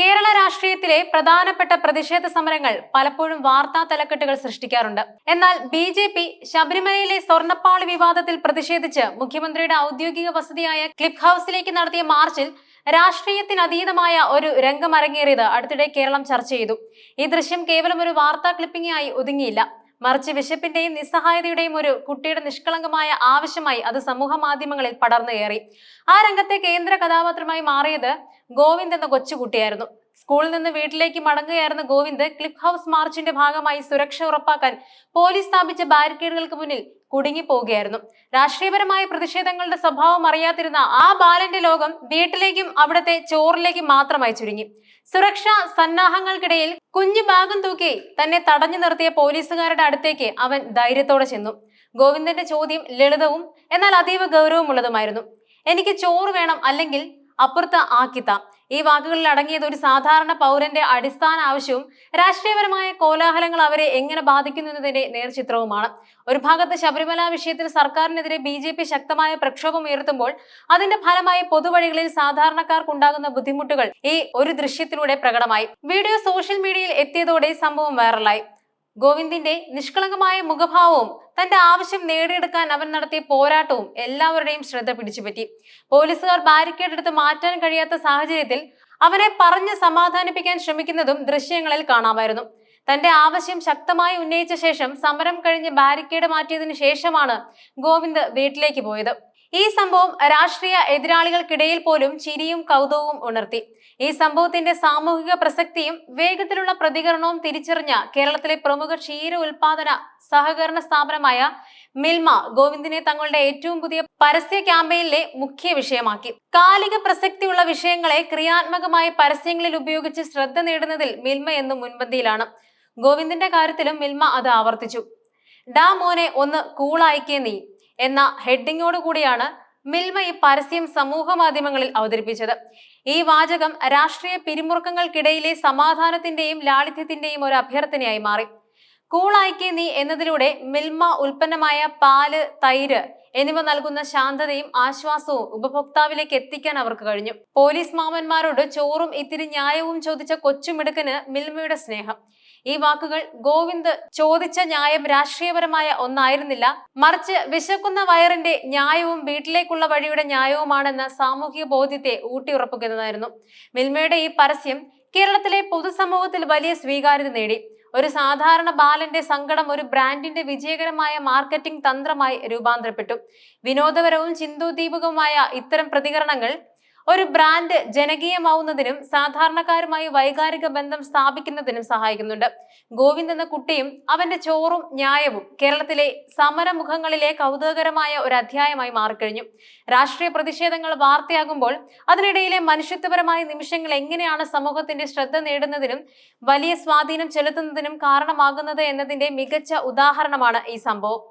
കേരള രാഷ്ട്രീയത്തിലെ പ്രധാനപ്പെട്ട പ്രതിഷേധ സമരങ്ങൾ പലപ്പോഴും വാർത്താ തലക്കെട്ടുകൾ സൃഷ്ടിക്കാറുണ്ട്. എന്നാൽ ബി ജെ പി ശബരിമലയിലെ സ്വർണപ്പാളി വിവാദത്തിൽ പ്രതിഷേധിച്ച് മുഖ്യമന്ത്രിയുടെ ഔദ്യോഗിക വസതിയായ ക്ലിപ്പ് ഹൗസിലേക്ക് നടത്തിയ മാർച്ചിൽ രാഷ്ട്രീയത്തിനതീതമായ ഒരു രംഗം അരങ്ങേറിയത് അടുത്തിടെ കേരളം ചർച്ച ചെയ്തു. ഈ ദൃശ്യം കേവലം ഒരു വാർത്താ ക്ലിപ്പിംഗായി ഒതുങ്ങിയില്ല. മറിച്ച് വിശപ്പിന്റെയും നിസ്സഹായതയുടെയും ഒരു കുട്ടിയുടെ നിഷ്കളങ്കമായ ആവശ്യമായി അത് സമൂഹ മാധ്യമങ്ങളിൽ പടർന്നു കയറി. ആ രംഗത്തെ കേന്ദ്ര കഥാപാത്രമായി മാറിയത് ഗോവിന്ദ് എന്ന കൊച്ചുകുട്ടിയായിരുന്നു. സ്കൂളിൽ നിന്ന് വീട്ടിലേക്ക് മടങ്ങുകയായിരുന്ന ഗോവിന്ദ് ക്ലിഫ് ഹൗസ് മാർച്ചിന്റെ ഭാഗമായി സുരക്ഷ ഉറപ്പാക്കാൻ പോലീസ് സ്ഥാപിച്ച ബാരിക്കേഡുകൾക്ക് മുന്നിൽ കുടുങ്ങിപ്പോവുകയായിരുന്നു. രാഷ്ട്രീയപരമായ പ്രതിഷേധങ്ങളുടെ സ്വഭാവം അറിയാതിരുന്ന ആ ബാലന്റെ ലോകം വീട്ടിലേക്കും അവിടുത്തെ ചോറിലേക്കും മാത്രമായി ചുരുങ്ങി. സുരക്ഷാ സന്നാഹങ്ങൾക്കിടയിൽ കുഞ്ഞു ഭാഗം തൂക്കി തന്നെ തടഞ്ഞു നിർത്തിയ പോലീസുകാരുടെ അടുത്തേക്ക് അവൻ ധൈര്യത്തോടെ ചെന്നു. ഗോവിന്ദന്റെ ചോദ്യം ലളിതവും എന്നാൽ അതീവ ഗൗരവമുള്ളതുമായിരുന്നു. എനിക്ക് ചോറ് വേണം അല്ലെങ്കിൽ അപ്പുറത്ത് ആക്കിത്ത. ഈ വാക്കുകളിൽ അടങ്ങിയത് ഒരു സാധാരണ പൗരന്റെ അടിസ്ഥാന ആവശ്യവും രാഷ്ട്രീയപരമായ കോലാഹലങ്ങൾ അവരെ എങ്ങനെ ബാധിക്കുന്നു എന്നതിന്റെ നേർചിത്രവുമാണ്. ഒരു ഭാഗത്ത് ശബരിമല വിഷയത്തിൽ സർക്കാരിനെതിരെ ബി ജെ പി ശക്തമായ പ്രക്ഷോഭം ഉയർത്തുമ്പോൾ അതിന്റെ ഫലമായി പൊതുവഴികളിൽ സാധാരണക്കാർക്കുണ്ടാകുന്ന ബുദ്ധിമുട്ടുകൾ ഈ ഒരു ദൃശ്യത്തിലൂടെ പ്രകടമായി. വീഡിയോ സോഷ്യൽ മീഡിയയിൽ എത്തിയതോടെ സംഭവം വൈറലായി. ഗോവിന്ദിന്റെ നിഷ്കളങ്കമായ മുഖഭാവവും തന്റെ ആവശ്യം നേടിയെടുക്കാൻ അവൻ നടത്തിയ പോരാട്ടവും എല്ലാവരുടെയും ശ്രദ്ധ പിടിച്ചുപറ്റി. പോലീസുകാർ ബാരിക്കേഡ് എടുത്ത് മാറ്റാൻ കഴിയാത്ത സാഹചര്യത്തിൽ അവനെ പറഞ്ഞ് സമാധാനിപ്പിക്കാൻ ശ്രമിക്കുന്നതും ദൃശ്യങ്ങളിൽ കാണാമായിരുന്നു. തന്റെ ആവശ്യം ശക്തമായി ഉന്നയിച്ച ശേഷം സമരം കഴിഞ്ഞ് ബാരിക്കേഡ് മാറ്റിയതിനു ശേഷമാണ് ഗോവിന്ദ് വീട്ടിലേക്ക് പോയത്. ഈ സംഭവം രാഷ്ട്രീയ എതിരാളികൾക്കിടയിൽ പോലും ചിരിയും കൗതുകവും ഉണർത്തി. ഈ സംഭവത്തിന്റെ സാമൂഹിക പ്രസക്തിയും വേഗത്തിലുള്ള പ്രതികരണവും തിരിച്ചറിഞ്ഞ കേരളത്തിലെ പ്രമുഖ ക്ഷീര ഉൽപാദന സഹകരണ സ്ഥാപനമായ മിൽമ ഗോവിന്ദിനെ തങ്ങളുടെ ഏറ്റവും പുതിയ പരസ്യ ക്യാമ്പയിനിലെ മുഖ്യ വിഷയമാക്കി. കാലിക പ്രസക്തിയുള്ള വിഷയങ്ങളെ ക്രിയാത്മകമായ പരസ്യങ്ങളിൽ ഉപയോഗിച്ച് ശ്രദ്ധ നേടുന്നതിൽ മിൽമ എന്നും മുൻപന്തിയിലാണ്. ഗോവിന്ദിന്റെ കാര്യത്തിലും മിൽമ അത് ആവർത്തിച്ചു. ഡാ മോനെ ഒന്ന് കൂളായിക്കേ നീ. എന്ന ഹെഡിങ്ങോട് കൂടിയാണ് മിൽമ ഈ പരസ്യം സമൂഹ മാധ്യമങ്ങളിൽ അവതരിപ്പിച്ചത്. ഈ വാചകം രാഷ്ട്രീയ പിരിമുറുക്കങ്ങൾക്കിടയിലെ സമാധാനത്തിന്റെയും ലാളിത്യത്തിന്റെയും ഒരു അഭ്യർത്ഥനയായി മാറി. കൂളായിക്കേ നീ എന്നതിലൂടെ മിൽമ ഉൽപ്പന്നമായ പാൽ തൈര് എന്നിവ നൽകുന്ന ശാന്തതയും ആശ്വാസവും ഉപഭോക്താവിലേക്ക് എത്തിക്കാൻ അവർക്ക് കഴിഞ്ഞു. പോലീസ് മാമന്മാരോട് ചോറും ഇത്തിരി ന്യായവും ചോദിച്ച കൊച്ചുമിടുക്കന് മിൽമയുടെ സ്നേഹം. ഈ വാക്കുകൾ ഗോവിന്ദ് ചോദിച്ച ന്യായം രാഷ്ട്രീയപരമായ ഒന്നായിരുന്നില്ല. മറിച്ച് വിശക്കുന്ന വയറിന്റെ ന്യായവും വീട്ടിലേക്കുള്ള വഴിയുടെ ന്യായവുമാണെന്ന സാമൂഹിക ബോധ്യത്തെ ഊട്ടിയുറപ്പിക്കുന്നതായിരുന്നു. മിൽമയുടെ ഈ പരസ്യം കേരളത്തിലെ പൊതുസമൂഹത്തിൽ വലിയ സ്വീകാര്യത നേടി. ഒരു സാധാരണ ബാലന്റെ സങ്കടം ഒരു ബ്രാൻഡിന്റെ വിജയകരമായ മാർക്കറ്റിംഗ് തന്ത്രമായി രൂപാന്തരപ്പെട്ടു. വിനോദപരവും ചിന്തോദ്ദീപകവുമായ ഇത്തരം പ്രതികരണങ്ങൾ ഒരു ബ്രാൻഡ് ജനകീയമാവുന്നതിനും സാധാരണക്കാരുമായി വൈകാരിക ബന്ധം സ്ഥാപിക്കുന്നതിനും സഹായിക്കുന്നുണ്ട്. ഗോവിന്ദ് എന്ന കുട്ടിയും അവന്റെ ചോറും ന്യായവും കേരളത്തിലെ സമരമുഖങ്ങളിലെ കൗതുകകരമായ ഒരു അധ്യായമായി മാറിക്കഴിഞ്ഞു. രാഷ്ട്രീയ പ്രതിഷേധങ്ങൾ വാർത്തയാകുമ്പോൾ അതിനിടയിലെ മനുഷ്യത്വപരമായ നിമിഷങ്ങൾ എങ്ങനെയാണ് സമൂഹത്തിന്റെ ശ്രദ്ധ നേടുന്നതിനും വലിയ സ്വാധീനം ചെലുത്തുന്നതിനും കാരണമാകുന്നത് എന്നതിന്റെ മികച്ച ഉദാഹരണമാണ് ഈ സംഭവം.